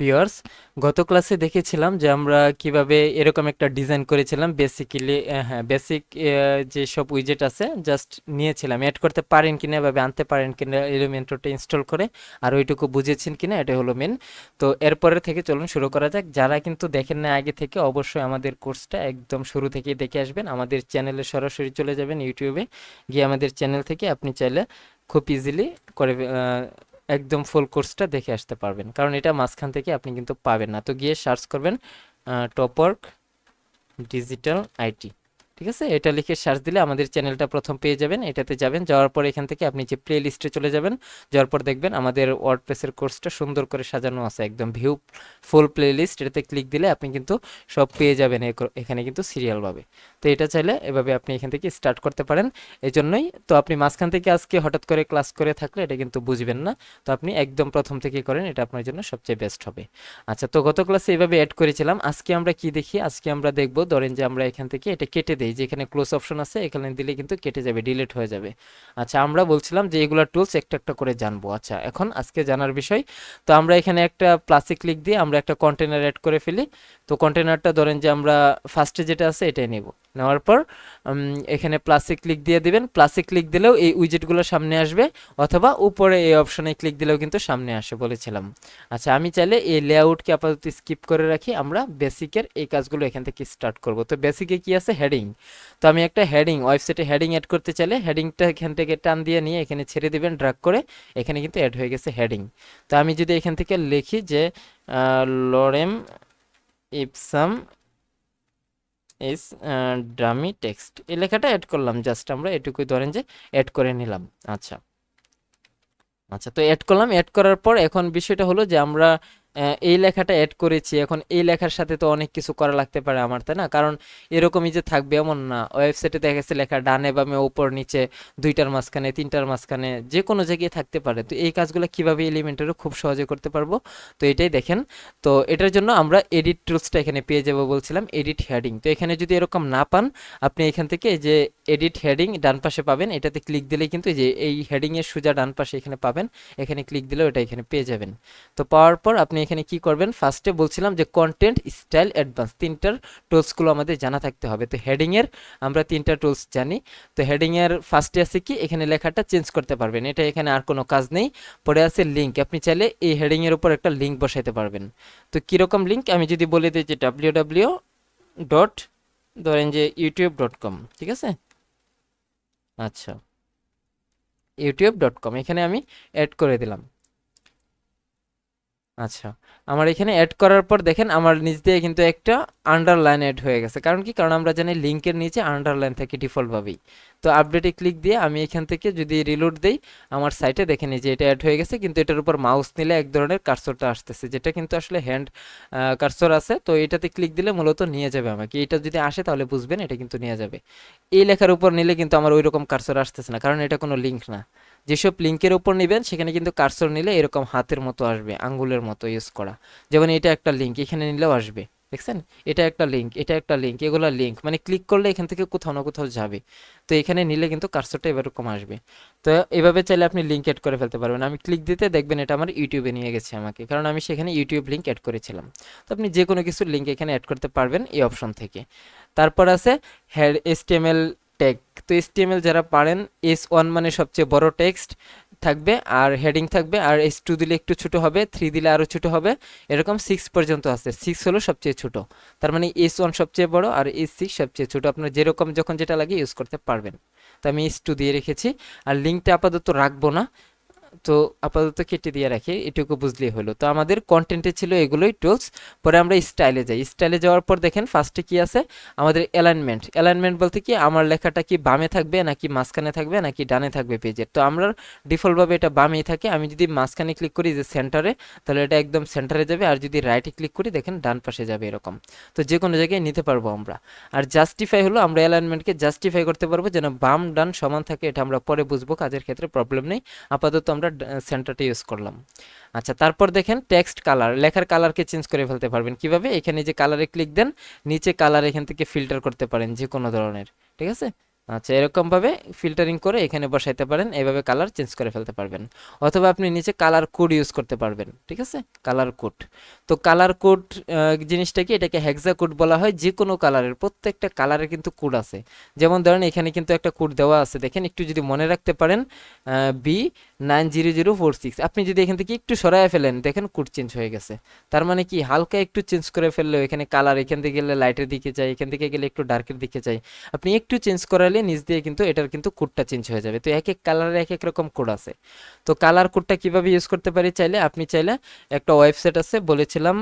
Viewers গত ক্লাসে দেখেছিলাম যে আমরা কীভাবে এরকম একটা ডিজাইন করেছিলাম বেসিক্যালি হ্যাঁ বেসিক যে সব উইজেট আছে জাস্ট নিয়েছিলাম। অ্যাড করতে পারেন কিনা, এভাবে আনতে পারেন কিনা এলিমেন্টরটা ইনস্টল করে, আর ওইটুকু বুঝেছেন কিনা, এটা হলো মেন তো এরপরে থেকে চলুন, শুরু করা যাক। যারা কিন্তু দেখেন না আগে থেকে, অবশ্যই আমাদের কোর্সটা একদম শুরু থেকেই দেখে আসবেন। আমাদের চ্যানেলে সরাসরি চলে যাবেন ইউটিউবে গিয়ে আমাদের চ্যানেল থেকে আপনি চাইলে খুব ইজিলি করে একদম ফুল কোর্সটা দেখে আসতে পারবেন। কারণ এটা মাঝখান থেকে আপনি কিন্তু পাবেন না। তো গিয়ে সার্চ করবেন টপওয়ার্ক ডিজিটাল আইটি ঠিক আছে? এটা লিখে সার্চ দিলে আমাদের চ্যানেলটা প্রথম পেয়ে যাবেন, এটাতে যাবেন। যাওয়ার পর এখান থেকে আপনি যে প্লে লিস্টে চলে যাবেন, যাওয়ার পর দেখবেন আমাদের ওয়ার্ডপ্রেসের কোর্সটা সুন্দর করে সাজানো আছে, একদম ভিউ ফুল প্লে লিস্ট এটাতে ক্লিক দিলে আপনি কিন্তু সব পেয়ে যাবেন এখানে কিন্তু সিরিয়ালভাবে তো এটা চাইলে এভাবে আপনি এখান থেকে স্টার্ট করতে পারেন। এই জন্যই তো আপনি মাঝখান থেকে আজকে হঠাৎ করে ক্লাস করে থাকলে এটা কিন্তু বুঝবেন না। তো আপনি একদম প্রথম থেকে করেন, এটা আপনার জন্য সবচেয়ে বেস্ট হবে। আচ্ছা তো গত ক্লাসে এইভাবে অ্যাড করেছিলাম। আজকে আমরা কি দেখি? আজকে আমরা দেখব, ধরেন যে আমরা এখান থেকে এটা কেটে দেই যেখানে ক্লোজ অপশন আছে, এখানে দিলে কিন্তু কেটে যাবে ডিলিট হয়ে যাবে। আচ্ছা আমরা বলছিলাম যে এগুলা টুলস একটা একটা করে জানব। আচ্ছা এখন আজকে জানার বিষয়, তো আমরা এখানে একটা প্লাস্টিক ক্লিক দিয়ে আমরা একটা কন্টেনার অ্যাড করে ফেলি। তো কন্টেনারটা ধরেন যে আমরা ফার্স্টে যেটা আছে, এটাই নেব। নেওয়ার পর এখানে প্লাসে ক্লিক দিয়ে দিবেন। প্লাসে ক্লিক দিলেও এই উইজেটগুলো সামনে আসবে অথবা উপরে এই অপশনে ক্লিক দিলেও কিন্তু সামনে আসে বলেছিলাম। আচ্ছা আমি চাইলে এই লেআউটকে আপাতত স্কিপ করে রাখি। আমরা বেসিকের এই কাজগুলো এখান থেকে স্টার্ট করব। তো বেসিকে কি আছে? হেডিং তো আমি একটা হেডিং ওয়েবসাইটে হেডিং অ্যাড করতে চাইলে হেডিংটা এখান থেকে টান দিয়ে নিয়ে এখানে ছেড়ে দিবেন ড্রাগ করে। এখানে কিন্তু অ্যাড হয়ে গেছে হেডিং তো আমি যদি এখান থেকে লিখি যে lorem ipsum is dummy text এই লেখাটা অ্যাড করলাম জাস্ট আমরা এটুকুই ধরেন যে অ্যাড করে নিলাম। আচ্ছা। আচ্ছা তো অ্যাড করলাম অ্যাড করার পর এখন বিষয়টা হলো যে আমরা এই লেখাটা অ্যাড করেছি। এখন এই লেখার সাথে তো অনেক কিছু করা লাগতে পারে আমার, তাই না? কারণ এরকমই যে থাকবে এমন না। ওয়েবসাইটে দেখা গেছে লেখা, ডানে বামে, ওপর নিচে, দুইটার মাঝখানে, তিনটার মাঝখানে, যে কোনো জায়গায় থাকতে পারে। তো এই কাজগুলো কীভাবে এলিমেন্টারও খুব সহজে করতে পারব? তো এটাই দেখেন। তো এটার জন্য আমরা এডিট টুলসটা এখানে পেয়ে যাব বলছিলাম এডিট হেডিং তো এখানে যদি এরকম না পান, আপনি এখান থেকে যে এডিট হেডিং ডান পাশে পাবেন, এটাতে ক্লিক দিলেই কিন্তু যে এই হেডিংয়ের সোজা ডান পাশে এখানে পাবেন। এখানে ক্লিক দিলেও এটা এখানে পেয়ে যাবেন। তো পাওয়ার পর আপনি এখানে কি করবেন? ফার্স্টে বলছিলাম যে কন্টেন্ট স্টাইল অ্যাডভান্স তিনটার টুলসগুলো আমাদের জানা থাকতে হবে। তো হেডিংয়ের আমরা তিনটা টুলস জানি। তো হেডিংয়ের ফার্স্টে আছে কি? এখানে লেখাটা চেঞ্জ করতে পারবেন। এটা এখানে আর কোনো কাজ নেই। পরে আছে লিঙ্ক আপনি চাইলে এই হেডিংয়ের উপর একটা লিঙ্ক বসাইতে পারবেন। তো কীরকম লিঙ্ক আমি যদি বলে দিই যে ডাব্লিউ ডাব্লিউ ডট ধরেন যে ইউটিউব ডট কম ঠিক আছে? আচ্ছা। ইউটিউব ডট কম এখানে আমি অ্যাড করে দিলাম। আচ্ছা। আমার এখানে অ্যাড করার পর দেখেন আমার নিচ দিয়ে কিন্তু একটা আন্ডারলাইন অ্যাড হয়ে গেছে। কারণ কি? কারণ আমরা জানি লিঙ্কের নিচে আন্ডারলাইন থাকে ডিফল্টভাবেই তো আপডেটে ক্লিক দিয়ে আমি এখান থেকে যদি রিলোড দেই, আমার সাইটে দেখে নিই যে এটা অ্যাড হয়ে গেছে, কিন্তু এটার উপর মাউস নিলে এক ধরনের কার্সরটা আসতেছে, যেটা কিন্তু আসলে হ্যান্ড কার্সর আছে। তো এটাতে ক্লিক দিলে মূলত নিয়ে যাবে আমাকে। এটা যদি আসে তাহলে বুঝবেন, এটা কিন্তু নিয়ে যাবে। এই লেখার উপর নিলে কিন্তু আমার ওই রকম কার্সর আসতেছে না, কারণ এটা কোনো লিঙ্ক না। যেসব লিঙ্কের উপর নেবেন, সেখানে কিন্তু কার্সর নিলে এরকম হাতের মতো আসবে, আঙ্গুলের মতো ইউজ করা। যেমন এটা একটা লিঙ্ক এখানে নিলেও আসবে। দেখছেন? এটা একটা লিঙ্ক এটা একটা লিঙ্ক এগুলো লিঙ্ক মানে ক্লিক করলে এখান থেকে কোথাও না কোথাও যাবে। তো এখানে নিলে কিন্তু কার্সরটা এরকম আসবে। তো এভাবে চাইলে আপনি লিঙ্ক অ্যাড করে ফেলতে পারবেন। আমি ক্লিক দিতে দেখবেন এটা আমার ইউটিউবে নিয়ে গেছে আমাকে, কারণ আমি সেখানে ইউটিউব লিঙ্ক অ্যাড করেছিলাম। তো আপনি যে কোনো কিছুর লিঙ্ক এখানে অ্যাড করতে পারবেন এই অপশন থেকে। তারপর আছে হ্যাড এসটিএমএল ট্যাগ তো এসটিএমএল যারা পারেন এস ওয়ান মানে সবচেয়ে বড় টেক্সট থাকবে, আর হেডিং থাকবে, আর এস টু দিলে একটু ছোটো হবে থ্রি দিলে আরও ছোটো হবে, এরকম সিক্স পর্যন্ত আছে। সিক্স হলো সবচেয়ে ছোট। তার মানে এস ওয়ান সবচেয়ে বড় আর এস সিক্স সবচেয়ে ছোট। আপনার যেরকম, যখন যেটা লাগে ইউজ করতে পারবেন। তো আমি এস টু দিয়ে রেখেছি। আর লিঙ্কটা আপাতত রাখব না। তো আপাতত কেটে দিয়ে রাখি, এটুকু বুঝলেই হলো। তো আমাদের কন্টেন্টে ছিল এগুলোই টুলস পরে আমরা স্টাইলে যাই। স্টাইলে যাওয়ার পর দেখেন ফার্স্টে কি আছে? আমাদের অ্যালাইনমেন্ট অ্যালাইনমেন্ট বলতে কি, আমার লেখাটা কি বামে থাকবে, নাকি মাঝখানে থাকবে, নাকি ডানে থাকবে পেজের তো আমরা ডিফল্টভাবে এটা বামেই থাকে। আমি যদি মাঝখানে ক্লিক করি যে সেন্টারে তাহলে এটা একদম সেন্টারে যাবে, আর যদি রাইটে ক্লিক করি, দেখেন ডান পাশে যাবে এরকম। তো যে কোনো জায়গায় নিতে পারব আমরা। আর জাস্টিফাই হলো, আমরা অ্যালাইনমেন্টকে জাস্টিফাই করতে পারব যেন বাম, ডান সমান থাকে, এটা আমরা পরে বুঝব, কাজের ক্ষেত্রে প্রবলেম নেই। আপাতত আমরা সেন্টারটা ইউজ করলাম। আচ্ছা তারপর দেখেন টেক্সট কালার লেখার কালারকে চেঞ্জ করে ফেলতে পারবেন। কীভাবে? এখানে যে কালারে ক্লিক দেন, নিচে কালার এখান থেকে ফিল্টার করতে পারেন যে কোনো ধরনের, ঠিক আছে? আচ্ছা এরকম ভাবে ফিল্টারিং করে এখানে বসাইতে পারেন এইভাবে কালার চেঞ্জ করে ফেলতে পারবেন। অথবা আপনি নিচে কালার কোড ইউজ করতে পারবেন, ঠিক আছে? কালার কোড তো কালার কোড জিনিসটা কি? এটাকে হেক্সা কোড বলা হয়। যে কোনো কালারের প্রত্যেকটা কালারের কিন্তু কোড আছে। যেমন ধরেন এখানে কিন্তু একটা কোড দেওয়া আছে। দেখেন, একটু যদি মনে রাখতে পারেন B nine zero zero four six. আপনি যদি এখান থেকে একটু সরায় ফেলেন, দেখেন কোড চেঞ্জ হয়ে গেছে। তার মানে কি, হালকা একটু চেঞ্জ করে ফেললেও এখানে কালার এখান থেকে গেলে লাইটের দিকে যায়, এখান থেকে গেলে একটু ডার্কের দিকে যায়। আপনি একটু চেঞ্জ করালে নিচ দিয়ে কিন্তু এটার কিন্তু কোডটা চেঞ্জ হয়ে যাবে। তো এক এক কালারের এক এক রকম কোড আছে। তো কালার কোডটা কীভাবে ইউজ করতে পারি চাইলে, আপনি চাইলে একটা ওয়েবসাইট আছে, বলেছিলাম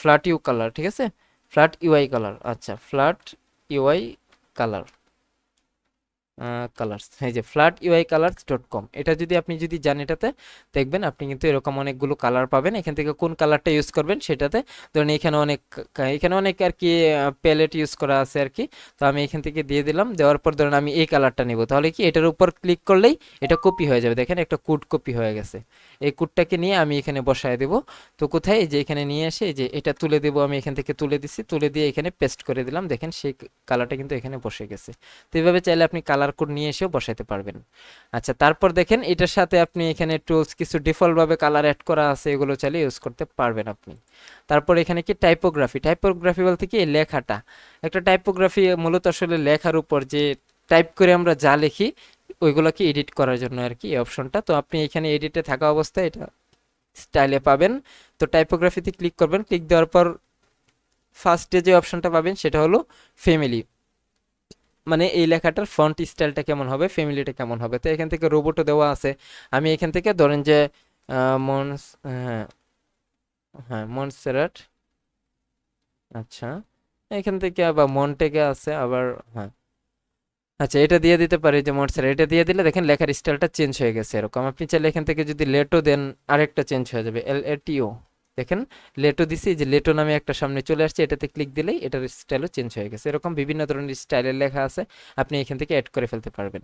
ফ্ল্যাট ইউ কালার ঠিক আছে? ফ্ল্যাট ইউআই কালার আচ্ছা ফ্ল্যাট ইউআই কালার কালার্স এই যে flat UI colours dot com এটা যদি আপনি যদি যান এটাতে, দেখবেন আপনি কিন্তু এরকম অনেকগুলো কালার পাবেন। এখান থেকে কোন কালারটা ইউজ করবেন সেটাতে ধরুন এখানে অনেক এখানে অনেক আর কি প্যালেট ইউজ করা আছে আর কি। তো আমি এখান থেকে দিয়ে দিলাম। দেওয়ার পর ধরুন আমি এই কালারটা নিব। তাহলে কি এটার উপর ক্লিক করলেই এটা কপি হয়ে যাবে। দেখেন একটা কোড কপি হয়ে গেছে। এই কোডটাকে নিয়ে আমি এখানে বসায় দেব। তো কোথায়? যে এখানে নিয়ে এসে যে এটা তুলে দেব আমি এখান থেকে তুলে দিছি। তুলে দিয়ে এখানে পেস্ট করে দিলাম। দেখেন সেই কালারটা কিন্তু এখানে বসে গেছে। তো এইভাবে চাইলে আপনি কালার কোড নিয়ে এসেও বসাইতে পারবেন। আচ্ছা তারপর দেখেন এটার সাথে আপনি এখানে টুলস কিছু ডিফল্টভাবে কালার অ্যাড করা আছে, এগুলো চাইলে ইউজ করতে পারবেন আপনি। তারপর এখানে কি টাইপোগ্রাফি টাইপোগ্রাফি বলতে কি? লেখাটা। একটা টাইপোগ্রাফি মূলত আসলে লেখার উপর যে টাইপ করে আমরা যা লিখি, ওইগুলোকে এডিট করার জন্য আর কি এই অপশনটা তো আপনি এখানে এডিটে থাকা অবস্থায় এটা স্টাইলে পাবেন। তো টাইপোগ্রাফিতে ক্লিক করবেন। ক্লিক দেওয়ার পর ফার্স্টে যে অপশনটা পাবেন, সেটা হলো ফ্যামিলি মানে এই লেখাটার ফন্ট স্টাইলটা কেমন হবে ফ্যামিলিটা কেমন হবে? তো এখান থেকে রোবটও দেওয়া আছে। আমি এখান থেকে ধরেন যে মনস হ্যাঁ হ্যাঁ মনসেরাট আচ্ছা এখান থেকে আবার মনটেকে আছে, আবার হ্যাঁ। আচ্ছা এটা দিয়ে দিতে পারি যে মনসেরাট এটা দিয়ে দিলে দেখেন লেখার স্টাইলটা চেঞ্জ হয়ে গেছে এরকম। আপনি চাইলে এখান থেকে যদি লেটও দেন, আরেকটা চেঞ্জ হয়ে যাবে এল এ টি ও দেখেন, লেটো দিছি যে লেটো নামে একটা সামনে চলে আসছে, এটাতে ক্লিক দিলেই এটার স্টাইলও চেঞ্জ হয়ে গেছে। এরকম বিভিন্ন ধরনের স্টাইলের লেখা আছে, আপনি এখান থেকে অ্যাড করে ফেলতে পারবেন।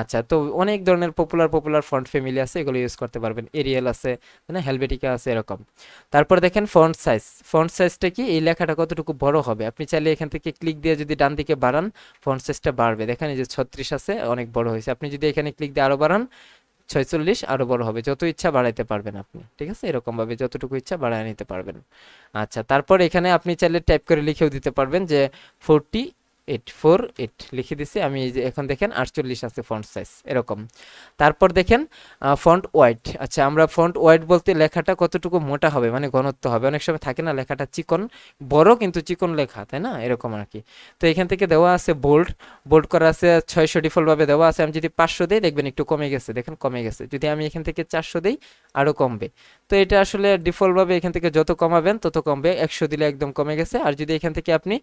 আচ্ছা তো অনেক ধরনের পপুলার পপুলার ফন্ট ফ্যামিলি আছে, এগুলো ইউজ করতে পারবেন। এরিয়াল আছে না? হেলভেটিকা আছে, এরকম। তারপর দেখেন ফন্ট সাইজ ফন্ট সাইজটা কি? এই লেখাটা কতটুকু বড় হবে? আপনি চাইলে এখান থেকে ক্লিক দিয়ে যদি ডান দিকে বাড়ান ফন্ট সাইজটা বাড়বে। দেখেন, এই যে ছত্রিশ আছে, অনেক বড় হয়েছে। আপনি যদি এখানে ক্লিক দিয়ে আরও বাড়ান ছয়চল্লিশ আরও বড় হবে। যত ইচ্ছা বাড়াইতে পারবেন আপনি, ঠিক আছে? এরকম ভাবে যতটুকু ইচ্ছা বাড়ায় নিতে পারবেন। আচ্ছা তারপর এখানে আপনি চাইলে টাইপ করে লিখেও দিতে পারবেন যে ফোরটি এইট ফোর এইট লিখে দিছি। আমি এখন দেখেন আটচল্লিশ আছে ফন্ট সাইজ এরকম। তারপর দেখেন ফন্ট ওয়াইট আচ্ছা আমরা ফন্ট ওয়াইট বলতে লেখাটা কতটুকু মোটা হবে মানে ঘনত্ব হবে। অনেক সময় থাকে না, লেখাটা চিকন, বড় কিন্তু চিকন লেখা, তাই না? এরকম আর কি তো এখান থেকে দেওয়া আছে বোল্ড বোল্ড করা আছে ছয়শো ডিফল্টভাবে দেওয়া আছে। আমি যদি পাঁচশো দিই, দেখবেন একটু কমে গেছে। দেখেন, কমে গেছে। যদি আমি এখান থেকে চারশো দিই আরও কমবে। তো এটা আসলে ডিফল্টভাবে এখান থেকে যত কমাবেন, তত কমবে। একশো দিলে একদম কমে গেছে। আর যদি এখান থেকে আপনি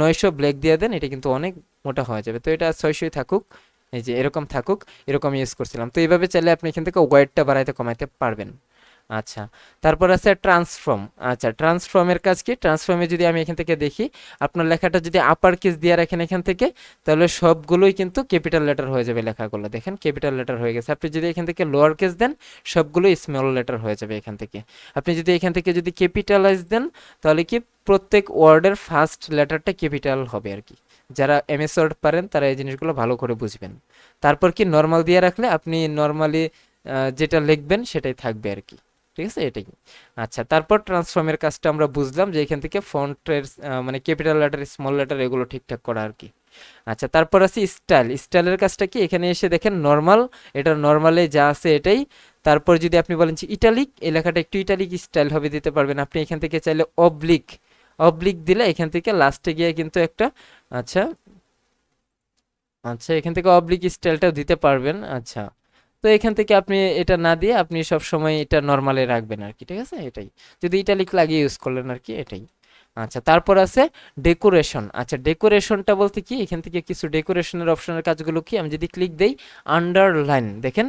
নয়শো ব্ল্যাক দিয়ে দেন, এটা কিন্তু অনেক মোটা হয়ে যাবে। তো এটা ছয়শোই থাকুক, এই যে এরকম থাকুক, এরকম ইউজ করছিলাম। তো এইভাবে চাইলে আপনি এখান থেকে ওয়েটটা বাড়াইতে, কমাইতে পারবেন। আচ্ছা তারপর আছে ট্রান্সফর্ম আচ্ছা ট্রান্সফর্মের কাজ কি? ট্রান্সফর্মে যদি আমি এখান থেকে দেখি, আপনার লেখাটা যদি আপার কেস দিয়ে রাখেন এখান থেকে, তাহলে সবগুলোই কিন্তু ক্যাপিটাল লেটার হয়ে যাবে লেখাগুলো। দেখেন ক্যাপিটাল লেটার হয়ে গেছে। আপনি যদি এখান থেকে লোয়ার কেস দেন, সবগুলোই স্মল লেটার হয়ে যাবে এখান থেকে। আপনি যদি এখান থেকে যদি ক্যাপিটালাইজ দেন, তাহলে কি প্রত্যেক ওয়ার্ডের ফার্স্ট লেটারটা ক্যাপিটাল হবে আর কি। যারা এমএস ওয়ার্ড পারেন, তারা এই জিনিসগুলো ভালো করে বুঝবেন। তারপর কি নর্মাল দিয়ে রাখলে আপনি নর্মালি যেটা লিখবেন সেটাই থাকবে আর কি। ঠিক আছে? এটাই। আচ্ছা তারপর ট্রান্সফর্মের কাজটা আমরা বুঝলাম যে এখান থেকে ফন্টের মানে ক্যাপিটাল লেটার স্মল লেটার এগুলো ঠিকঠাক করা আর কি। আচ্ছা তারপর আছে স্টাইল স্টাইলের কাজটা কি? এখানে এসে দেখেন নর্মাল এটা নর্মালে যা আছে এটাই। তারপর যদি আপনি বলেন যে ইটালিক এই লেখাটা একটু ইটালিক স্টাইল হবে দিতে পারবেন। আপনি এখান থেকে চাইলে অবলিক অবলিক দিলে এখান থেকে লাস্টে গিয়ে কিন্তু একটা আচ্ছা। আচ্ছা এখান থেকে অবলিক স্টাইলটাও দিতে পারবেন। আচ্ছা তো এখান থেকে আপনি এটা না দিয়ে আপনি সব সময় এটা নর্মালে রাখবেন আর কি ঠিক আছে? এটাই। যদি ইটালিক লাগিয়ে ইউজ করলেন আর কি এটাই। আচ্ছা তারপর আছে ডেকোরেশন আচ্ছা ডেকোরেশনটা বলতে কি? এখান থেকে কিছু ডেকোরেশনের অপশনের কাজগুলো কি? আমি যদি ক্লিক দেই আন্ডারলাইন দেখেন?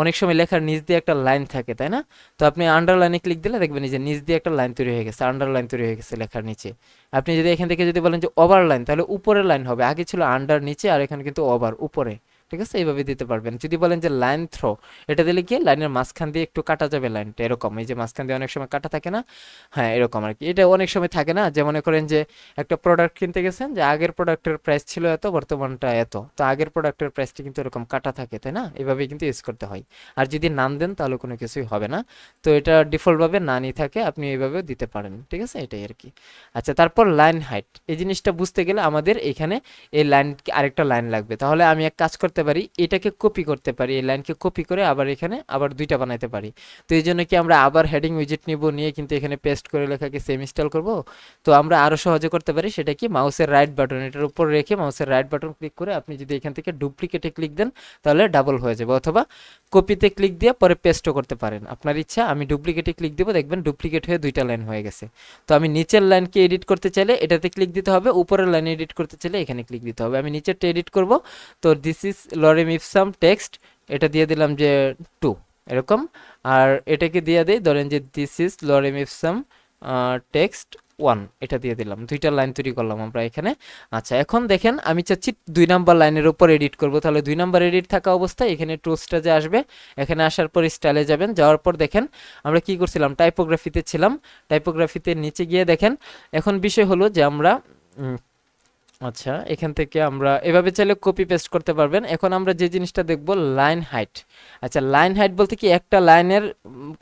অনেক সময় লেখার নিচ দিয়ে একটা লাইন থাকে, তাই না? তো আপনি আন্ডারলাইনে ক্লিক দিলে দেখবেন যে নিচ দিয়ে একটা লাইন তৈরি হয়ে গেছে আন্ডারলাইন তৈরি হয়ে গেছে লেখার নিচে। আপনি যদি এখান থেকে যদি বলেন যে ওভার লাইন তাহলে উপরের লাইন হবে। আগে ছিল আন্ডার নিচে, আর এখানে কিন্তু ওভার উপরে। ঠিক আছে? এইভাবে দিতে পারবেন। যদি বলেন যে লাইন থ্রো এটা দিলে কি লাইনের মাঝখান দিয়ে একটু কাটা যাবে লাইনটা এরকম। এই যে মাঝখান দিয়ে অনেক সময় কাটা থাকে না? হ্যাঁ এরকম আর কি। এটা অনেক সময় থাকে না? যে মনে করেন যে একটা প্রোডাক্ট কিনতে গেছেন, যে আগের প্রোডাক্টের প্রাইস ছিল এত, বর্তমানটা এত। তো আগের প্রোডাক্টের প্রাইসটা কিন্তু এরকম কাটা থাকে, তাই না? এভাবেই কিন্তু ইউজ করতে হয়। আর যদি নাম দেন, তাহলে কোনো কিছুই হবে না। তো এটা ডিফল্টভাবে নানই থাকে, আপনি এইভাবেও দিতে পারেন। ঠিক আছে? এটাই আর কি। আচ্ছা তারপর লাইন হাইট এই জিনিসটা বুঝতে গেলে আমাদের এখানে এই লাইন আরেকটা লাইন লাগবে। তাহলে আমি এক কাজ করতে পারি, এটাকে কপি করতে পারি, এই লাইনকে কপি করে আবার এখানে আবার দুইটা বানাইতে পারি। তো এই জন্য কি আমরা আবার হেডিং উইজেট নিব, নিয়ে কিন্তু এখানে পেস্ট করে লেখাকে সেম ইনস্টল করব? তো আমরা আরও সহজে করতে পারি, সেটা কি মাউসের রাইট বাটন এটার উপর রেখে মাউসের রাইট বাটন ক্লিক করে আপনি যদি এখান থেকে ডুপ্লিকেটে ক্লিক দেন, তাহলে ডাবল হয়ে যাবে। অথবা কপিতে ক্লিক দিয়ে পরে পেস্টও করতে পারেন। আপনার ইচ্ছা, আমি ডুপ্লিকেটে ক্লিক দেবো, দেখবেন ডুপ্লিকেট হয়ে দুইটা লাইন হয়ে গেছে। তো আমি নিচের লাইনকে এডিট করতে চাইলে এটাতে ক্লিক দিতে হবে, উপরের লাইনে এডিট করতে চাইলে এখানে ক্লিক দিতে হবে। আমি নিচেরটা এডিট করব, তো this is lorem ipsum text, এটা দিয়ে দিলাম যে টু, এরকম। আর এটাকে দিয়ে দিই, ধরেন যে this is lorem ipsum text one, এটা দিয়ে দিলাম। দুইটা লাইন তৈরি করলাম আমরা এখানে। আচ্ছা এখন দেখেন আমি চাচ্ছি দুই নাম্বার লাইনের উপর এডিট করব। তাহলে দুই নাম্বার এডিট থাকা অবস্থায় এখানে টুলসটা যে আসবে, এখানে আসার পর স্টাইলে যাবেন। যাওয়ার পর দেখেন, আমরা কি করছিলাম? টাইপোগ্রাফিতে ছিলাম। টাইপোগ্রাফিতে নিচে গিয়ে দেখেন, এখন বিষয় হলো যে আমরা আচ্ছা এখান থেকে আমরা এভাবে চাইলে কপি পেস্ট করতে পারবেন। এখন আমরা যে জিনিসটা দেখব লাইন হাইট আচ্ছা লাইন হাইট বলতে কি একটা লাইনের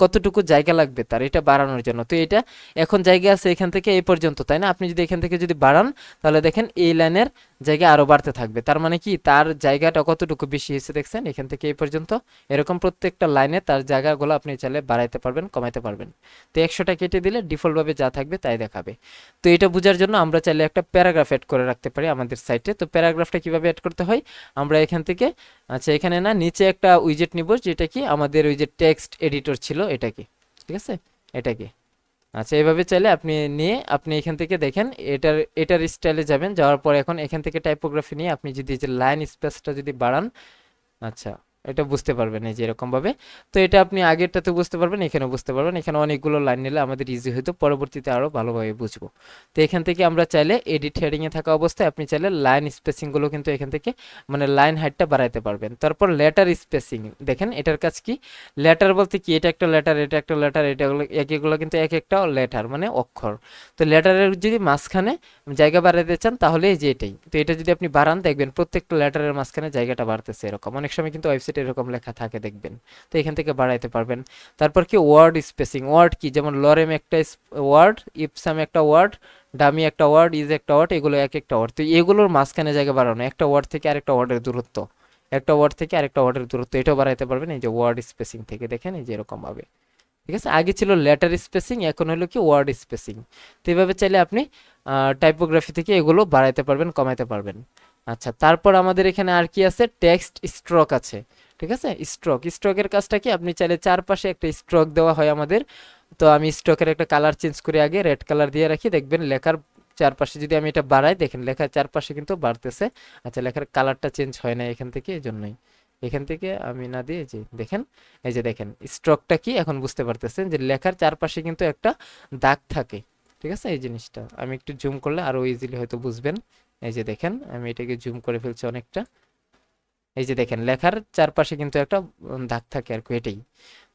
কতটুকু জায়গা লাগবে তার? এটা বাড়ানোর জন্য। তো এটা এখন জায়গা আছে এখান থেকে এই পর্যন্ত, তাই না? আপনি যদি এখান থেকে যদি বাড়ান, তাহলে দেখেন এই লাইনের জায়গা আরও বাড়তে থাকবে। তার মানে কি? তার জায়গাটা কতটুকু বেশি হয়েছে দেখছেন? এখান থেকে এই পর্যন্ত। এরকম প্রত্যেকটা লাইনে তার জায়গাগুলো আপনি চাইলে বাড়াইতে পারবেন, কমাইতে পারবেন। তো একশোটা কেটে দিলে ডিফল্টভাবে যা থাকবে তাই দেখাবে। তো এটা বোঝার জন্য আমরা চাইলে একটা প্যারাগ্রাফ অ্যাড করে রাখতে পারি আমাদের সাইটে তো প্যারাগ্রাফটা কীভাবে অ্যাড করতে হয়? আমরা এখান থেকে আচ্ছা এখানে না, নিচে একটা উইজেট নিব, যেটা কি আমাদের ওই যে টেক্সট এডিটর ছিল এটা কি ঠিক আছে? এটা কি আচ্ছা এভাবে চাইলে আপনি নিয়ে, আপনি এখান থেকে দেখেন, এটার এটার স্টাইলে যাবেন, যাওয়ার পর এখন এখান থেকে টাইপোগ্রাফি নিয়ে আপনি যদি যে লাইন স্পেসটা যদি বাড়ান আচ্ছা। এটা বুঝতে পারবেন এই যে এরকমভাবে। তো এটা আপনি আগেরটাতে বুঝতে পারবেন, এখানেও বুঝতে পারবেন। এখানে অনেকগুলো লাইন নিলে আমাদের ইজি হয়তো পরবর্তীতে আরও ভালোভাবে বুঝব। তো এখান থেকে আমরা চাইলে এডিট হেডিং এ থাকা অবস্থায় আপনি চাইলে লাইন স্পেসিংগুলো কিন্তু এখান থেকে মানে লাইন হাইটটা বাড়াইতে পারবেন। তারপর লেটার স্পেসিং দেখেন এটার কাজ কি? লেটার বলতে কি? এটা একটা লেটার এটা একটা লেটার এটা হলো- এক এগুলো কিন্তু এক একটা লেটার মানে অক্ষর। তো লেটারের যদি মাঝখানে জায়গা বাড়াতে চান তাহলে এই যে এটাই। তো এটা যদি আপনি বাড়ান, দেখবেন প্রত্যেকটা লেটারের মাঝখানে জায়গাটা বাড়তেছে এরকম। অনেক সময় কিন্তু ওয়েবসাইটে এরকম লেখা থাকে, দেখবেন। তো এখান থেকে বাড়াইতে পারবেন। তারপর কি? ওয়ার্ড স্পেসিং ওয়ার্ড কি? যেমন লরেম একটা ওয়ার্ড ইপসাম একটা ওয়ার্ড ডামি একটা ওয়ার্ড ইজ একটা ওয়ার্ড এগুলো এক একটা ওয়ার্ড তো এগুলোর মাঝখানে জায়গা বাড়ানো। একটা ওয়ার্ড থেকে আরেকটা ওয়ার্ডের দূরত্ব। একটা ওয়ার্ড থেকে আরেকটা ওয়ার্ডের দূরত্ব। এটাও বাড়াইতে পারবেন। এই যে ওয়ার্ড স্পেসিং থেকে দেখেন, এই যে এরকম ভাবে ঠিক আছে? আগে ছিল লেটার স্পেসিং এখন হলো কি ওয়ার্ড স্পেসিং তো এইভাবে চাইলে আপনি টাইপোগ্রাফি থেকে এগুলো বাড়াইতে পারবেন, কমাইতে পারবেন। আচ্ছা তারপর আমাদের এখানে আর কি আছে? টেক্সট স্ট্রোক আছে। ঠিক আছে? স্ট্রোক স্ট্রোকের কাজটা কি? আপনি চাইলে চারপাশে একটা স্ট্রোক দেওয়া হয় আমাদের। তো আমি স্ট্রোকের একটা কালার চেঞ্জ করে আগে রেড কালার দিয়ে রাখি। দেখবেন লেখার চারপাশে যদি আমি এটা বাড়াই, দেখেন লেখার চারপাশে কিন্তু বাড়তেছে। আচ্ছা লেখার কালারটা চেঞ্জ হয় না এখান থেকে এই জন্যই এখান থেকে আমি না দিয়ে যে দেখেন, এই যে দেখেন স্ট্রোকটা কি? এখন বুঝতে পারতেছেন যে লেখার চারপাশে কিন্তু একটা দাগ থাকে। ঠিক আছে? এই জিনিসটা। আমি একটু জুম করলে আরও ইজিলি হয়তো বুঝবেন। এই যে দেখেন, আমি এটাকে জুম করে ফেলছি অনেকটা। এই যে দেখেন, লেখার চারপাশে কিন্তু একটা দাগ থাকে আর কি এটাই।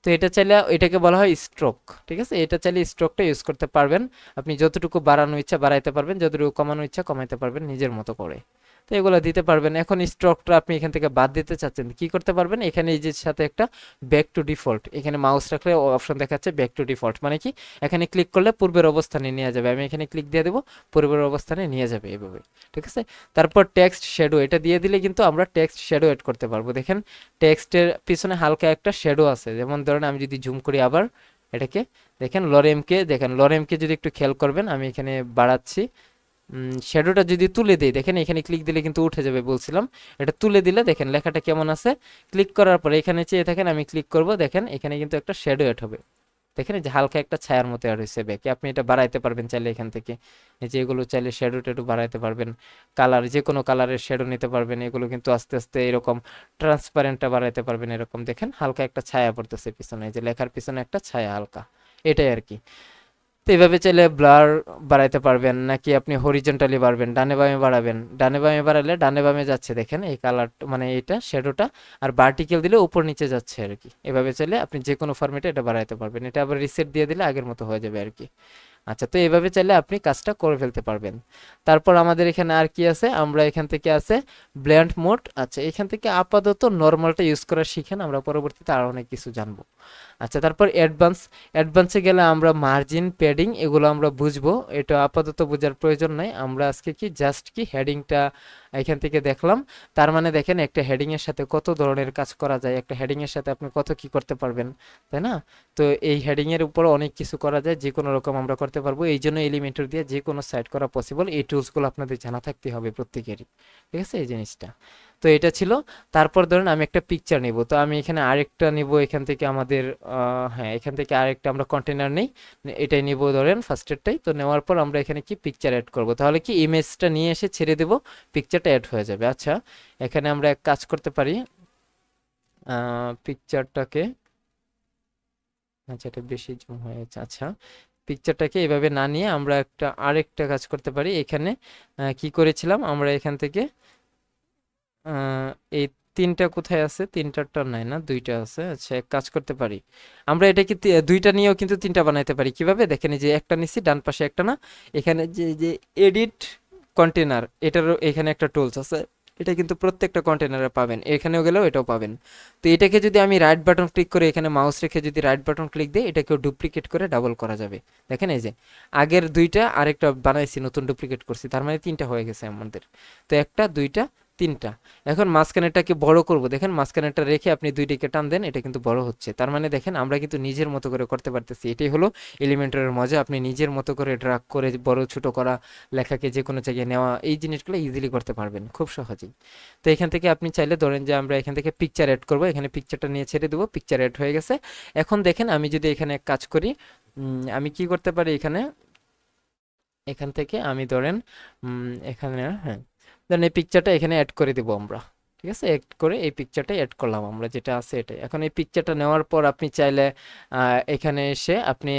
তো এটা চাইলে, এটাকে বলা হয় স্ট্রোক ঠিক আছে? এটা চাইলে স্ট্রোকটা ইউজ করতে পারবেন। আপনি যতটুকু বাড়ানো ইচ্ছা বাড়াইতে পারবেন, যতটুকু কমানো ইচ্ছা কমাইতে পারবেন নিজের মতো করে। তো এগুলো দিতে পারবেন। এখন স্ট্রোকটা আপনি এখান থেকে বাদ দিতে চাচ্ছেন, কি করতে পারবেন? এখানে এই যে সাথে একটা ব্যাক টু ডিফল্ট এখানে মাউস রাখলে অপশন দেখাচ্ছে ব্যাক টু ডিফল্ট মানে কি? এখানে ক্লিক করলে পূর্বের অবস্থানে নিয়ে যাবে। আমি এখানে ক্লিক দিয়ে দেবো, পূর্বের অবস্থানে নিয়ে যাবে এভাবে, ঠিক আছে? তারপর টেক্সট শ্যাডো এটা দিয়ে দিলে কিন্তু আমরা টেক্সট শ্যাডো এড করতে পারব। দেখেন টেক্সটের পিছনে হালকা একটা শ্যাডো আছে। যেমন ধরেন আমি যদি জুম করি আবার এটাকে, দেখেন লরেমকে দেখেন লরেমকে যদি একটু খেয়াল করবেন, আমি এখানে বাড়াচ্ছি। শ্যাডোটা যদি তুলে দিই, দেখেন এখানে ক্লিক দিলে কিন্তু উঠে যাবে বলছিলাম। এটা তুলে দিলে দেখেন লেখাটা কেমন আছে? ক্লিক করার পরে এখানে চেয়ে থাকেন, আমি ক্লিক করব, দেখেন এখানে কিন্তু একটা শ্যাডো এড হবে। দেখেন যে হালকা একটা ছায়ার মতো অ্যাড হয়েছে ব্যাকে। আপনি এটা বাড়াইতে পারবেন চাইলে এখান থেকে। যে এগুলো চাইলে শ্যাডো ট্যাডো বাড়াইতে পারবেন। কালার যে কোনো কালারের শ্যাডো নিতে পারবেন। এগুলো কিন্তু আস্তে আস্তে এরকম ট্রান্সপারেন্টটা বাড়াইতে পারবেন এরকম। দেখেন হালকা একটা ছায়া পড়তেছে পিছনে। যে লেখার পিছনে একটা ছায়া হালকা। এটাই আর কি। তো এইভাবে চাইলে ব্লার বাড়াইতে পারবেন, নাকি আপনি হরিজেন্টালি বাড়বেন? ডানে বামে বাড়াবেন। ডানে বামে বাড়ালে ডানে বামে যাচ্ছে, দেখেন এই কালার মানে এটা শ্যাডোটা আর ভার্টিক্যাল দিলে উপর নিচে যাচ্ছে আর কি। এভাবে চাইলে আপনি যে কোনো ফর্মেটে এটা বাড়াইতে পারবেন। এটা আবার রিসেট দিয়ে দিলে আগের মতো হয়ে যাবে আর কি। আচ্ছা তো এভাবে চাইলে আপনি কাজটা করে ফেলতে পারবেন। তারপর আমাদের এখানে আর কি আছে? আমরা এখান থেকে আছে ব্ল্যান্ড মোড। আচ্ছা এখান থেকে আপাতত নর্মালটা ইউজ করা শিখেন, আমরা পরবর্তীতে আরও অনেক কিছু জানব। আচ্ছা তারপর অ্যাডভান্স। অ্যাডভান্সে গেলে আমরা মার্জিন, প্যাডিং এগুলো আমরা বুঝব। এটা আপাতত বোঝার প্রয়োজন নাই। আমরা আজকে কি, জাস্ট কি হেডিংটা এখান থেকে দেখলাম। তার মানে দেখেন একটা হেডিং এর সাথে কত ধরনের কাজ করা যায়, একটা হেডিং এর সাথে আপনি কত কি করতে পারবেন, তাই না? তো এই হেডিং এর উপর অনেক কিছু করা যায় যে কোনো রকম আমরা করতে পারব। এই জন্য এলিমেন্টর দিয়ে যে কোনো সাইট করা পসিবল এই টুলসগুলো আপনাদের জানা থাকতে হবে প্রত্যেকেরই, ঠিক আছে? এই জিনিসটা। তো এটা ছিল। তারপর ধরেন আমি একটা পিকচার নিব। তো আমি এখানে আরেকটা নিব, এখান থেকে আমাদের হ্যাঁ এখান থেকে আরেকটা আমরা কন্টেনার নেই। এটাই নিব ধরেন ফার্স্টেরটাই তো নেওয়ার পর আমরা এখানে কি পিকচার অ্যাড করব? তাহলে কি ইমেজটা নিয়ে এসে ছেড়ে দেব পিকচারটা অ্যাড হয়ে যাবে। আচ্ছা এখানে আমরা এক কাজ করতে পারি। পিকচারটাকে আচ্ছা এটা বেশি জুম হয়ে গেছে আচ্ছা পিকচারটাকে এভাবে না নিয়ে আমরা একটা আরেকটা কাজ করতে পারি। এখানে কি করেছিলাম? আমরা এখান থেকে এই তিনটা কোথায় আছে? তিনটারটা নাই না, দুইটা আছে। আচ্ছা এক কাজ করতে পারি। আমরা এটা কি দুইটা নিয়েও কিন্তু তিনটা বানাইতে পারি। কীভাবে? দেখেন যে একটা নিছি, ডান পাশে একটা না। এখানে যে যে এডিট কন্টেনার এটারও এখানে একটা টুলস আছে। এটা কিন্তু প্রত্যেকটা কন্টেনারে পাবেন। এখানেও গেলেও এটাও পাবেন। তো এটাকে যদি আমি রাইট বাটন ক্লিক করে এখানে মাউস রেখে যদি রাইট বাটন ক্লিক দিই, এটাকেও ডুপ্লিকেট করে ডাবল করা যাবে। দেখেন এই যে, আগের দুইটা আরেকটা বানাইছি, নতুন ডুপ্লিকেট করছি। তার মানে তিনটা হয়ে গেছে আমাদের। তো একটা, দুইটা তিনটা। এখন মাঝখানেরটাকে বড় করব। দেখেন মাঝখানেরটা রেখে আপনি দুইটিকে টান দেন, এটা কিন্তু বড় হচ্ছে। তার মানে দেখেন আমরা কিন্তু নিজের মতো করে করতে পারতেছি। এটাই হলো এলিমেন্টারের মজা। আপনি নিজের মতো করে ড্রাগ করে বড় ছোট করা লেখাকে যে কোনো জায়গায় নেওয়া, এই জিনিসগুলো ইজিলি করতে পারবেন খুব সহজেই। তো এখান থেকে আপনি চাইলে ধরেন যে আমরা এখান থেকে পিকচার অ্যাড করব। এখানে পিকচারটা নিয়ে ছেড়ে দেবো। পিকচার অ্যাড হয়ে গেছে। এখন দেখেন আমি যদি এখানে কাজ করি আমি কি করতে পারি এখানে? এখান থেকে আমি ধরেন এখানে হ্যাঁ। ধরেন এই পিকচারটা এখানে অ্যাড করে দেবো আমরা। ঠিক আছে? অ্যাড করে এই পিকচারটা অ্যাড করলাম আমরা, যেটা আছে এটাই। এখন এই পিকচারটা নেওয়ার পর আপনি চাইলে এখানে এসে আপনি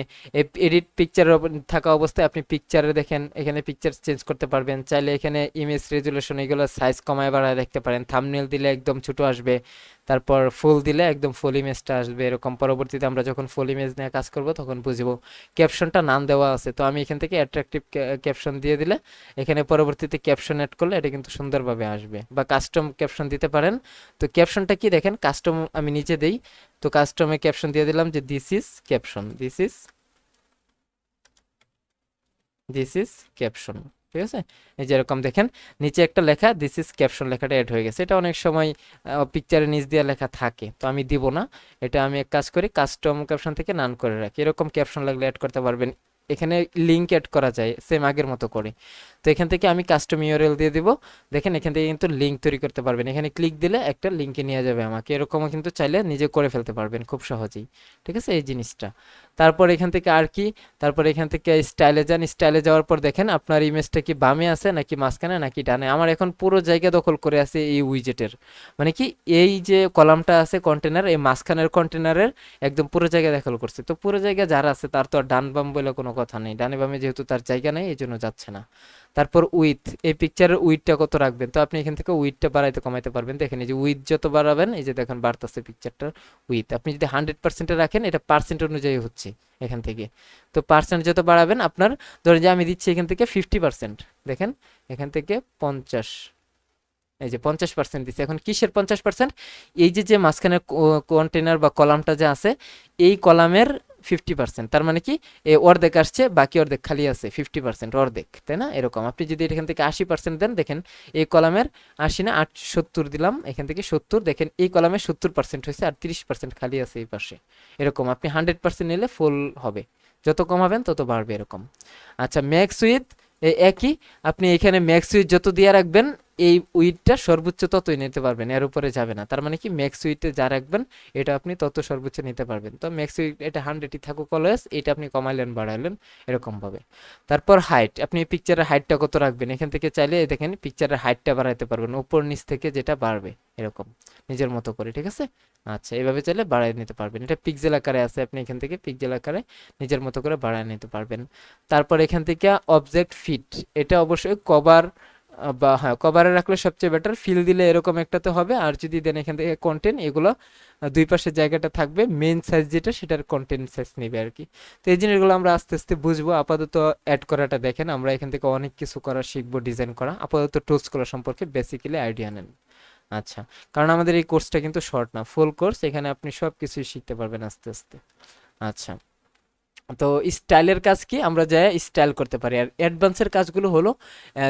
এডিট পিকচার থাকা অবস্থায় আপনি পিকচারে দেখেন, এখানে পিকচার চেঞ্জ করতে পারবেন। চাইলে এখানে ইমেজ রেজুলেশন এগুলো সাইজ কমায় বাড়ায় দেখতে পারেন। থামনেল দিলে একদম ছোটো আসবে। তারপর ফুল দিলে একদম ফুল ইমেজটা আসবে। এরকম পরবর্তীতে আমরা যখন ফুল ইমেজ নিয়ে কাজ করব, তখন বুঝব। ক্যাপশনটা নাম দেওয়া আছে। তো আমি এখান থেকে অ্যাট্রাকটিভ ক্যাপশন দিয়ে দিলে এখানে পরবর্তীতে ক্যাপশন অ্যাড করলে এটা কিন্তু সুন্দরভাবে আসবে বা কাস্টম ক্যাপশন দিতে পারেন। তো ক্যাপশনটা কি দেখেন? কাস্টম আমি নিচে দেই। তো কাস্টমে ক্যাপশন দিয়ে দিলাম যে this is caption this is this is caption ঠিক আছে? এই যে এরকম দেখেন, নিচে একটা লেখা দিস ইজ ক্যাপশন লেখাটা অ্যাড হয়ে গেছে। এটা অনেক সময় পিকচারের নিচ দিয়ে লেখা থাকে, তো আমি দিব না। এটা আমি এক কাজ করি কাস্টম ক্যাপশন থেকে নান করে রাখি। এরকম ক্যাপশন লাগলে অ্যাড করতে পারবেন। এখানে লিঙ্ক অ্যাড করা যায় সেম আগের মতো করে। তো এখান থেকে আমি কাস্টম ইউআরএল দিয়ে দিব। দেখেন এখান থেকে কিন্তু লিঙ্ক তৈরি করতে পারবেন। এখানে ক্লিক দিলে একটা লিঙ্কে নিয়ে যাবে আমাকে। এরকমও কিন্তু চাইলে নিজে করে ফেলতে পারবেন খুব সহজেই। ঠিক আছে? এই জিনিসটা। তারপর এখান থেকে আর কি? তারপর এখান থেকে স্টাইলে যান। স্টাইলে যাওয়ার পর দেখেন আপনার ইমেজটা কি বামে আছে নাকি মাঝখানে নাকি ডানে? আমার এখন পুরো জায়গা দখল করে আছে এই উইজেটের মানে কি এই যে কলামটা আছে কন্টেনার এই মাঝখানের কন্টেনারের একদম পুরো জায়গা দখল করছে। তো পুরো জায়গা যারা আছে তার তো আর ডান বাম বলে কোনো কথা নেই। ডানে বামে যেহেতু তার জায়গা নেই, এই জন্য যাচ্ছে না। তারপর উইথ এই পিকচারের উইথটা কত রাখবেন? তো আপনি এখান থেকে উইথটা বাড়াইতে কমাইতে পারবেন। দেখেন, এই যে উইথ যত বাড়াবেন, এই যে দেখেন বাড়তেছে পিকচারটার উইথ আপনি যদি হান্ড্রেড পার্সেন্টে রাখেন, এটা পার্সেন্ট অনুযায়ী হচ্ছে এখান থেকে। তো পার্সেন্ট যত বাড়াবেন, আপনার ধরেন যে আমি দিচ্ছি এখান থেকে ফিফটি পার্সেন্ট দেখেন, এখান থেকে পঞ্চাশ। এই যে পঞ্চাশ পার্সেন্ট দিচ্ছে এখন কিসের পঞ্চাশ পার্সেন্ট এই যে যে মাঝখানে কন্টেনার বা কলামটা যে আছে, এই কলামের ফিফটি পার্সেন্ট তার মানে কি? এ অর্ধেক আসছে, বাকি অর্ধেক খালি আছে ফিফটি পার্সেন্ট অর্ধেক, তাই না? এরকম। আপনি যদি এখান থেকে আশি পার্সেন্ট দেন, দেখেন এই কলামের আশি না আট সত্তর দিলাম, এখান থেকে সত্তর, দেখেন এই কলামে সত্তর পার্সেন্ট হয়েছে আর তিরিশ পার্সেন্ট খালি আছে এই পাশে। এরকম। আপনি হান্ড্রেড পার্সেন্ট নিলে ফুল হবে। যত কমাবেন, তত বাড়বে এরকম। আচ্ছা ম্যাক্স উইথ একই। আপনি এখানে ম্যাক্স উইথ যত দিয়ে রাখবেন এই উইডটা সর্বোচ্চ ততই নিতে পারবেন, এর উপরে যাবে না। তার মানে কি? ম্যাক্স উইডে যা রাখবেন, এটা আপনি তত সর্বোচ্চ নিতে পারবেন। তো ম্যাক্স উইড এটা হান্ড্রেডই থাকুক অলওয়েজ এটা আপনি কমাইলেন, বাড়াইলেন এরকমভাবে তারপর হাইট আপনি পিকচারের হাইটটা কত রাখবেন? এখান থেকে চাইলে দেখেন পিকচারের হাইটটা বাড়াইতে পারবেন, উপর নিচ থেকে যেটা বাড়বে, এরকম, নিজের মতো করে, ঠিক আছে? আচ্ছা এভাবে চাইলে বাড়াই নিতে পারবেন। এটা পিকজেল আকারে আছে, আপনি এখান থেকে পিকজেল আকারে নিজের মতো করে বাড়ায় নিতে পারবেন। তারপর এখান থেকে অবজেক্ট ফিট এটা অবশ্যই কভার বা হ্যাঁ কভারে রাখলে সবচেয়ে বেটার ফিল দিলে এরকম একটাতে হবে, আর যদি দেন এখান থেকে কন্টেন্ট এগুলো দুই পাশের জায়গাটা থাকবে মেন সাইজ যেটা, সেটার কন্টেন্ট সাইজ নেবে আর কি। তো এই জিনিসগুলো আমরা আস্তে আস্তে বুঝব, আপাতত অ্যাড করাটা দেখেন, আমরা এখান থেকে অনেক কিছু করা শিখব ডিজাইন করা, আপাতত টুলসগুলো সম্পর্কে বেসিক্যালি আইডিয়া নেন। আচ্ছা কারণ আমাদের এই কোর্সটা কিন্তু শর্ট না ফুল কোর্স এখানে আপনি সব কিছুই শিখতে পারবেন আস্তে আস্তে। আচ্ছা। তো স্টাইলের কাজ কি? আমরা যাই স্টাইল করতে পারি। আর অ্যাডভান্সের কাজগুলো হলো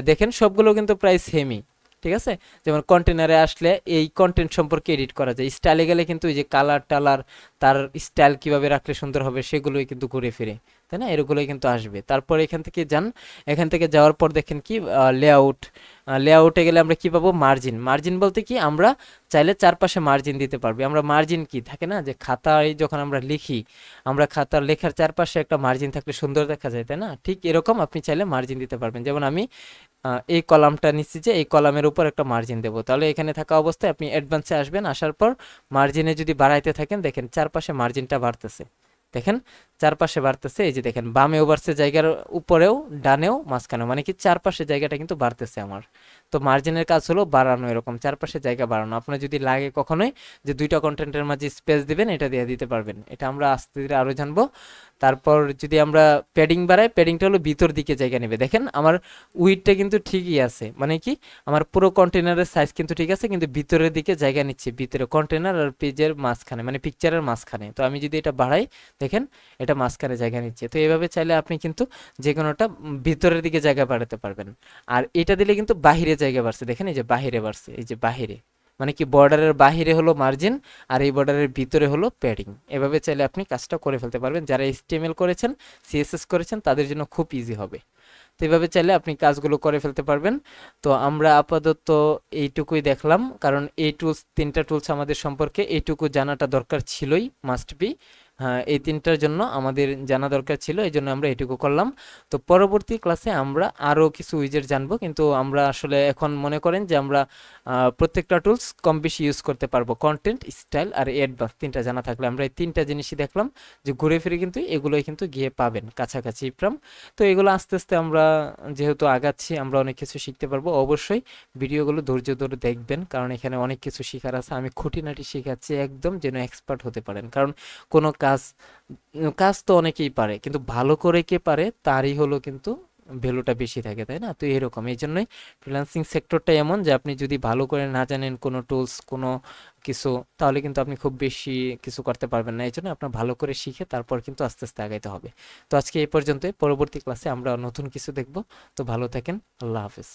দেখেন সবগুলো কিন্তু প্রায় সেমই ঠিক আছে? যেমন কন্টেনারে আসলে এই কন্টেন্ট সম্পর্কে এডিট করা যায়। স্টাইলে গেলে কিন্তু এই যে কালার টালার তার স্টাইল কীভাবে রাখলে সুন্দর হবে সেগুলোই কিন্তু ঘুরে ফিরে। তাই না? এরগুলোই কিন্তু আসবে। তারপর এখান থেকে যান। এখান থেকে যাওয়ার পর দেখেন কি লেআউট লেআউটে গেলে আমরা কি পাবো? মার্জিন মার্জিন বলতে কি, আমরা চাইলে চারপাশে মার্জিন দিতে পারবি। আমরা মার্জিন কি থাকে না? যে খাতায় যখন আমরা লিখি, আমরা খাতার লেখার চারপাশে একটা মার্জিন থাকলে সুন্দর দেখা যায়, তাই না? ঠিক এরকম আপনি চাইলে মার্জিন দিতে পারবেন। যেমন আমি এই কলামটা নিচ্ছি যে, এই কলামের উপর একটা মার্জিন দেবো। তাহলে এখানে থাকা অবস্থায় আপনি অ্যাডভান্সে আসবেন। আসার পর মার্জিনে যদি বাড়াইতে থাকেন, দেখেন চারপাশে মার্জিনটা বাড়তেছে। দেখেন চারপাশে বাড়তেছে, এই যে দেখেন বামেও বাড়ছে জায়গার উপরেও, ডানেও মাঝখানেও মানে কি চারপাশে জায়গাটা কিন্তু বাড়তেছে আমার। তো মার্জিনের কাজ হলো বাড়ানো এরকম, চারপাশে জায়গা বাড়ানো। আপনার যদি লাগে কখনোই যে দুইটা কন্টেন্টের মাঝে স্পেস দিবেন, এটা দিয়ে দিতে পারবেন। এটা আমরা আস্তে ধীরে আরও জানব। তারপর যদি আমরা প্যাডিং বাড়াই প্যাডিংটা হলো ভিতর দিকে জায়গা নেবে। দেখেন আমার উইডটা কিন্তু ঠিকই আছে। মানে কি? আমার পুরো কন্টেনারের সাইজ কিন্তু ঠিক আছে, কিন্তু ভিতরের দিকে জায়গা নিচ্ছে, ভিতরে কন্টেনার আর পেজের মাঝখানে মানে পিকচারের মাঝখানে। তো আমি যদি এটা বাড়াই, দেখেন এটা মাঝখানে জায়গা নিচ্ছে। তো এভাবে চাইলে আপনি কিন্তু যে কোনোটা ভিতরের দিকে জায়গা বাড়াতে পারবেন। আর এটা দিলে কিন্তু বাহিরে জায়গা বাড়ছে। দেখেন এই যে বাহিরে বাড়ছে, এই যে বাহিরে। মানে কি বর্ডারের বাহিরে হলো মার্জিন আর এই বর্ডারের ভিতরে হলো প্যাডিং এভাবে চাইলে আপনি কাজটা করে ফেলতে পারবেন। যারা এসটিএমএল করেছেন সিএসএস করেছেন, তাদের জন্য খুব ইজি হবে। তো এভাবে চাইলে আপনি কাজগুলো করে ফেলতে পারবেন। তো আমরা আপাতত এইটুকুই দেখলাম, কারণ এই টুলস তিনটা টুলস আমাদের সম্পর্কে এইটুকু জানাটা দরকার ছিলই মাস্ট বি এই তিনটার জন্য আমাদের জানা দরকার ছিল, এই জন্য আমরা এটুকু করলাম। তো পরবর্তী ক্লাসে আমরা আরও কিছু উইজেট জানব, কিন্তু আমরা আসলে এখন মনে করেন যে আমরা প্রত্যেকটা টুলস কম বেশি ইউজ করতে পারব। কন্টেন্ট, স্টাইল আর অ্যাডভান্স তিনটা জানা থাকলে আমরা এই তিনটা জিনিসই দেখলাম যে ঘুরে ফিরে কিন্তু এগুলোই কিন্তু গিয়ে পাবেন কাছাকাছি প্রাম তো এগুলো আস্তে আস্তে আমরা যেহেতু আগাচ্ছি, আমরা অনেক কিছু শিখতে পারব। অবশ্যই ভিডিওগুলো ধৈর্য ধরে দেখবেন, কারণ এখানে অনেক কিছু শেখার আছে। আমি খুঁটিনাটি শেখাচ্ছি, একদম যেন এক্সপার্ট হতে পারেন। কারণ কোনো কাজ কাজ তো অনেকেই পারে, কিন্তু ভালো করে কে পারে তারই হলো কিন্তু ভ্যালুটা বেশি থাকে, তাই না? তো এরকম। এই জন্যই ফ্রিল্যান্সিং সেক্টরটা এমন যে আপনি যদি ভালো করে না জানেন কোনো টুলস কোনো কিছু, তাহলে কিন্তু আপনি খুব বেশি কিছু করতে পারবেন না। এই জন্য আপনার ভালো করে শিখে তারপর কিন্তু আস্তে আস্তে আগাইতে হবে। তো আজকে এই পর্যন্ত পরবর্তী ক্লাসে আমরা নতুন কিছু দেখব। তো ভালো থাকেন। আল্লাহ হাফেজ।